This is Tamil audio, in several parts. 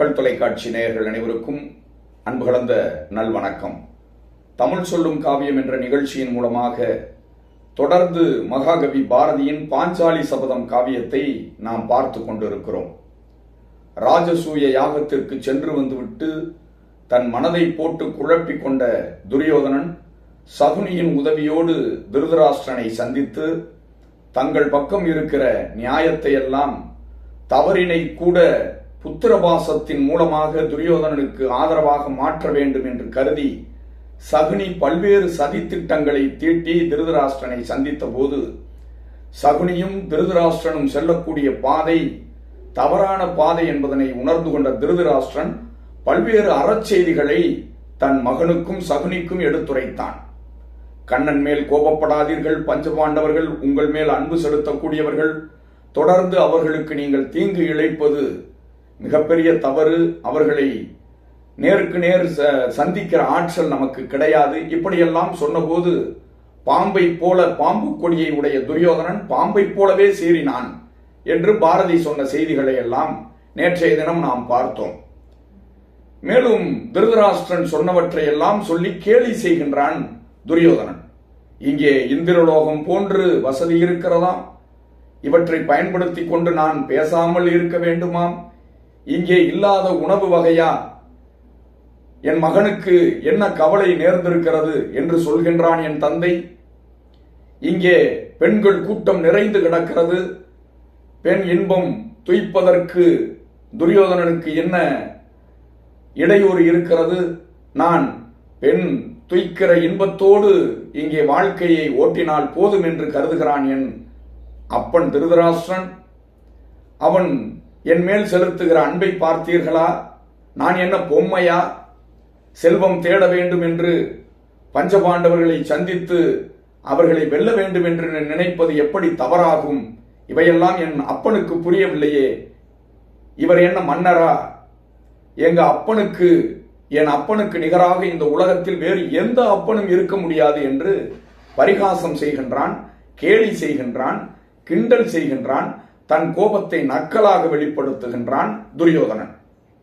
மக்கள் தொலைக்காட்சி நேயர்கள் அனைவருக்கும் அன்பு கலந்த நல்வணக்கம். தமிழ் சொல்லும் காவியம் என்ற நிகழ்ச்சியின் மூலமாக தொடர்ந்து மகாகவி பாரதியின் பாஞ்சாலி சபதம் காவியத்தை நாம் பார்த்து கொண்டிருக்கிறோம். ராஜசூய யாகத்திற்கு சென்று வந்துவிட்டு தன் மனதை போட்டு குழப்பிக் கொண்ட துரியோதனன் சகுனியின் உதவியோடு திருதராஷ்டிரனை சந்தித்து தங்கள் பக்கம் இருக்கிற நியாயத்தை எல்லாம் தவறினை கூட புத்திரபாசத்தின் மூலமாக துரியோதனனுக்கு ஆதரவாக மாற்ற வேண்டும் என்று கருதி சகுனி பல்வேறு சதித்திட்டங்களை தீட்டி திருதராஷ்டிரனை சந்தித்த போது சகுனியும் திருதராஷ்டிரனும் செல்லக்கூடிய பாதை தவறான பாதை என்பதனை உணர்ந்து கொண்ட திருதராஷ்டிரன் பல்வேறு அறச்செய்திகளை தன் மகனுக்கும் சகுனிக்கும் எடுத்துரைத்தான். கண்ணன் மேல் கோபப்படாதீர்கள் பஞ்சபாண்டவர்கள் உங்கள் மேல் அன்பு செலுத்தக்கூடியவர்கள் தொடர்ந்து அவர்களுக்கு நீங்கள் தீங்கு இழைப்பது மிகப்பெரிய தவறு அவர்களை நேருக்கு நேர் ச- சந்திக்கிற ஆற்றல் நமக்கு கிடையாது. இப்படியெல்லாம் சொன்னபோது பாம்பை போல பாம்பு கொடியை உடைய துரியோதனன் பாம்பை போலவே சீறினான் என்று பாரதி சொன்ன செய்திகளை எல்லாம் நேற்றைய தினம் நாம் பார்த்தோம். மேலும் திருதராஷ்டிரன் சொன்னவற்றை எல்லாம் சொல்லி கேலி செய்கின்றான் துரியோதனன். இங்கே இந்திரலோகம் போன்று வசதி இருக்கிறதாம். இவற்றை பயன்படுத்தி கொண்டு நான் பேசாமல் இருக்க வேண்டுமாம். இங்கே இல்லாத உணவு வகையா? என் மகனுக்கு என்ன கவலை நேர்ந்திருக்கிறது என்று சொல்கின்றான் என் தந்தை. இங்கே பெண்கள் கூட்டம் நிறைந்து கிடக்கிறது. பெண் இன்பம் துய்ப்பதற்கு துரியோதனனுக்கு என்ன இடையூறு இருக்கிறது? நான் பெண் துய்க்கிற இன்பத்தோடு இங்கே வாழ்க்கையை ஓட்டினால் போதும் என்று கருதுகிறான் என் அப்பன் திருதராஷ்டிரன். அவன் என் மேல் செலுத்துகிற அன்பை பார்த்தீர்களா? நான் என்ன பொம்மையா? செல்வம் தேட வேண்டும் என்று பஞ்சபாண்டவர்களை சந்தித்து அவர்களை வெல்ல வேண்டும் என்று நினைப்பது எப்படி தவறாகும்? இவையெல்லாம் என் அப்பனுக்கு புரியவில்லையே. இவர் என்ன மன்னரா? எங்க அப்பனுக்கு என் அப்பனுக்கு நிகராக இந்த உலகத்தில் வேறு எந்த அப்பனும் இருக்க முடியாது என்று பரிகாசம் செய்கின்றான் கேலி செய்கின்றான் கிண்டல் செய்கின்றான் தன் கோபத்தை நக்கலாக வெளிப்படுத்துகின்றான் துரியோதனன்.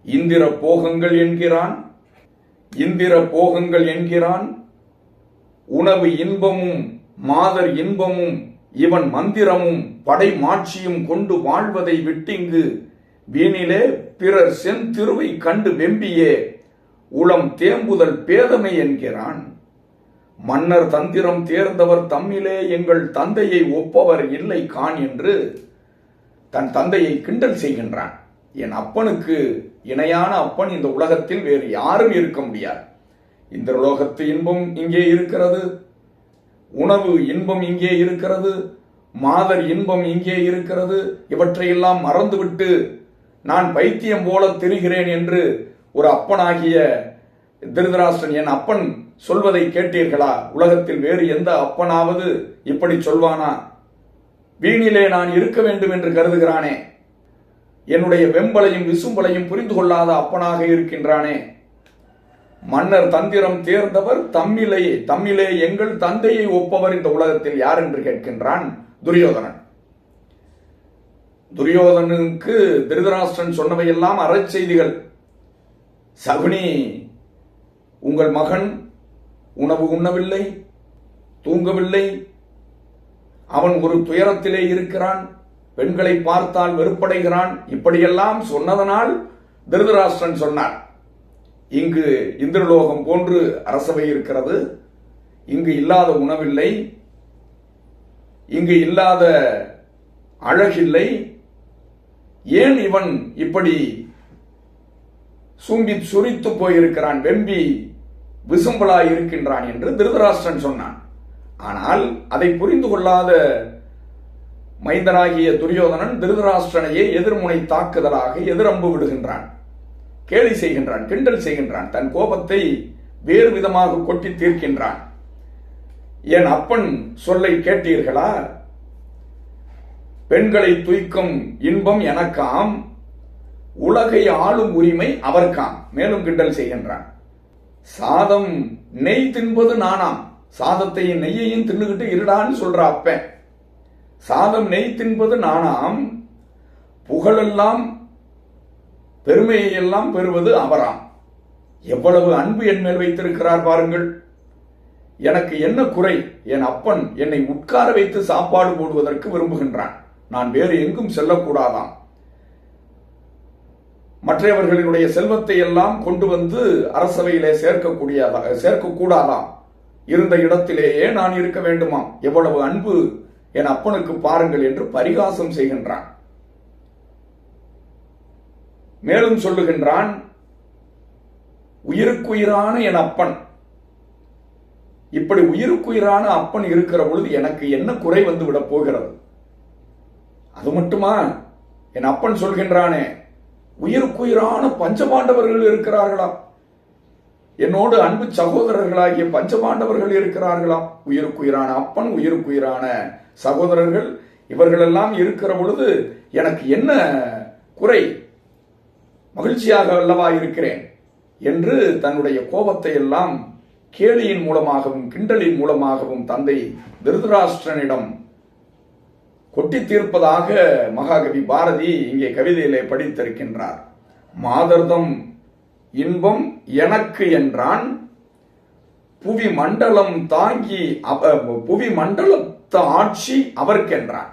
இந்திர போகங்கள் என்கிறான். இந்திர போகங்கள் என்கிறான். உணவு இன்பமும் மாதர் இன்பமும் இவன் மந்திரமும் படை மாட்சியும் கொண்டு வாழ்வதை விட்டிங்கு வீணிலே பிறர் செந்திருவை கண்டு வெம்பியே உளம் தேம்புதல் பேதமை என்கிறான். மன்னர் தந்திரம் தேர்ந்தவர் தம்மிலே எங்கள் தந்தையை ஒப்பவர் இல்லை கான் என்று தன் தந்தையை கிண்டல் செய்கின்றான். என் அப்பனுக்கு இணையான அப்பன் இந்த உலகத்தில் வேறு யாரும் இருக்க முடியாது. இந்த உலோகத்து இன்பம் இங்கே இருக்கிறது. உணவு இன்பம் இங்கே இருக்கிறது. மாதர் இன்பம் இங்கே இருக்கிறது. இவற்றையெல்லாம் மறந்துவிட்டு நான் பைத்தியம் போல தெரிகிறேன் என்று ஒரு அப்பனாகிய திருதராஷ்டிரன் என் அப்பன் சொல்வதை கேட்டீர்களா? உலகத்தில் வேறு எந்த அப்பனாவது இப்படி சொல்வானா? வீணிலே நான் இருக்க வேண்டும் என்று கருதுகிறானே. என்னுடைய வெம்பலையும் விசும்பலையும் புரிந்து கொள்ளாத அப்பனாக இருக்கின்றானே. மன்னர் தந்திரம் தேர்ந்தவர் தம்மிலேயே தம்மிலே எங்கள் தந்தையை ஒப்பவர் இந்த உலகத்தில் யார் என்று கேட்கின்றான் துரியோதனன். துரியோதனனுக்கு திருதராஷ்டிரன் சொன்னவையெல்லாம் அறச்செய்திகள். சகுனி உங்கள் மகன் உணவு உண்ணவில்லை தூங்கவில்லை அவன் ஒரு துயரத்திலே இருக்கிறான் பெண்களை பார்த்தால் வெறுப்படைகிறான். இப்படியெல்லாம் சொன்னதனால் திருதராஷ்டிரன் சொன்னார் இங்கு இந்திரலோகம் போன்று அரசவை இருக்கிறது இங்கு இல்லாத உணவில்லை இங்கு இல்லாத அழகில்லை. ஏன் இவன் இப்படி சூம்பி சுரித்து போயிருக்கிறான் வெம்பி விசும்பலாய் இருக்கின்றான் என்று திருதராஷ்டிரன் சொன்னான். ஆனால் அதை புரிந்து கொள்ளாத மைந்தனாகிய துரியோதனன் திருதராஷ்டிரனையே எதிர்முனை தாக்குதலாக எதிரம்பு விடுகின்றான். கேலி செய்கின்றான் கிண்டல் செய்கின்றான் தன் கோபத்தை வேறு விதமாக கொட்டி தீர்க்கின்றான். என் அப்பன் சொல்லை கேட்டீர்களா? பெண்களை துய்க்கும் இன்பம் எனக்காம் உலகை ஆளும் உரிமை அவர்காம். மேலும் கிண்டல் செய்கின்றான். சாதம் நெய் தின்பது நானாம். சாதத்தையும் நெய்யையும் தின்னுகிட்டு இருடான்னு சொல்ற அப்பன். சாதம் நெய் தின்பது நானாம் புகழெல்லாம் பெருமையை எல்லாம் பெறுவது அவராம். எவ்வளவு அன்பு என் மேல் வைத்திருக்கிறார் பாருங்கள். எனக்கு என்ன குறை? என் அப்பன் என்னை உட்கார வைத்து சாப்பாடு போடுவதற்கு விரும்புகின்றான். நான் வேறு எங்கும் செல்லக்கூடாதாம். மற்றவர்களினுடைய செல்வத்தை எல்லாம் கொண்டு வந்து அரசவையிலே சேர்க்கக்கூடிய சேர்க்கக்கூடாதாம். இருந்த இடத்திலேயே நான் இருக்க வேண்டுமாம். எவ்வளவு அன்பு என் அப்பனுக்கு பாருங்கள் என்று பரிகாசம் செய்கின்றான். மேலும் சொல்லுகின்றான் உயிருக்குயிரான என் அப்பன். இப்படி உயிருக்குயிரான அப்பன் இருக்கிற பொழுது எனக்கு என்ன குறை வந்து விட போகிறது? அது மட்டுமா? என் அப்பன் சொல்கின்றானே உயிருக்குயிரான பஞ்சபாண்டவர்கள் இருக்கிறார்களா? என்னோடு அன்பு சகோதரர்களாகிய பஞ்சபாண்டவர்கள் இருக்கிறார்களா உயிருக்குயிரான அப்பன் உயிருக்குயிரான சகோதரர்கள். இவர்களெல்லாம் இருக்கிற பொழுது எனக்கு என்ன குறை? மகிழ்ச்சியாக அல்லவா இருக்கிறேன் என்று தன்னுடைய கோபத்தை எல்லாம் கேலியின் மூலமாகவும் கிண்டலின் மூலமாகவும் தந்தை திருதராஷ்டிரனிடம் கொட்டி தீர்ப்பதாக மகாகவி பாரதி இங்கே கவிதையிலே படித்திருக்கின்றார். மாதர்தம் இன்பம் எனக்கு என்றான். புவி மண்டலம் தாங்கி புவி மண்டலத்த ஆட்சி அவர்க்கென்றான்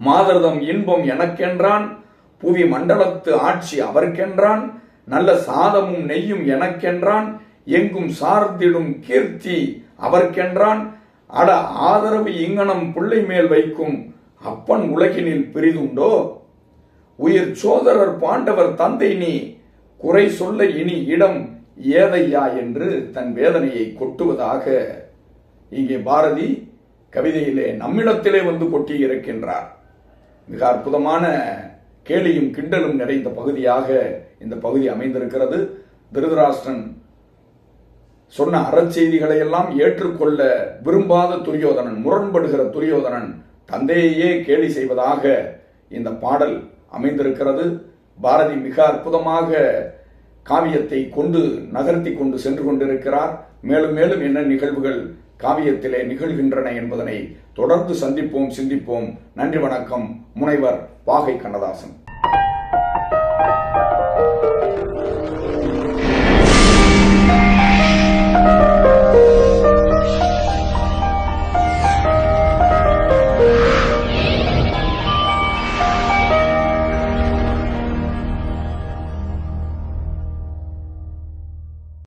மாதர்தம் இன்பம் எனக்கென்றான் புவி மண்டலத்து ஆட்சி அவர்க்கென்றான் நல்ல சாதமும் நெய்யும் எனக்கென்றான் எங்கும் சார்ந்திடும் கீர்த்தி அவர்க்கென்றான் அட ஆதரவு இங்கனம் பிள்ளை மேல் வைக்கும் அப்பன் உலகினில் பெரிதுண்டோ? உயிர் சோதரர் பாண்டவர் தந்தை நீ குறை சொல்ல இனி இடம் ஏதையா என்று தன் வேதனையை கொட்டுவதாக இங்கே பாரதி கவிதையிலே நம்மிடத்திலே வந்து கொட்டி இருக்கின்றார் மிக அற்புதமான கேலியும் கிண்டலும் நிறைந்த பகுதியாக இந்த பகுதி அமைந்திருக்கிறது. திருதராஷ்டிரன் சொன்ன அறச்செய்திகளை எல்லாம் ஏற்றுக்கொள்ள விரும்பாத துரியோதனன் முரண்படுகிற துரியோதனன் தந்தையையே கேலி செய்வதாக இந்த பாடல் அமைந்திருக்கிறது. பாரதி மிக அற்புதமாக காவியத்தை கொண்டு நகர்த்தி கொண்டு சென்று கொண்டிருக்கிறார். மேலும் மேலும் என்ன நிகழ்வுகள் காவியத்திலே நிகழ்கின்றன என்பதனை தொடர்ந்து சந்திப்போம் சிந்திப்போம். நன்றி வணக்கம். முனைவர் பாகை கண்ணதாசன்.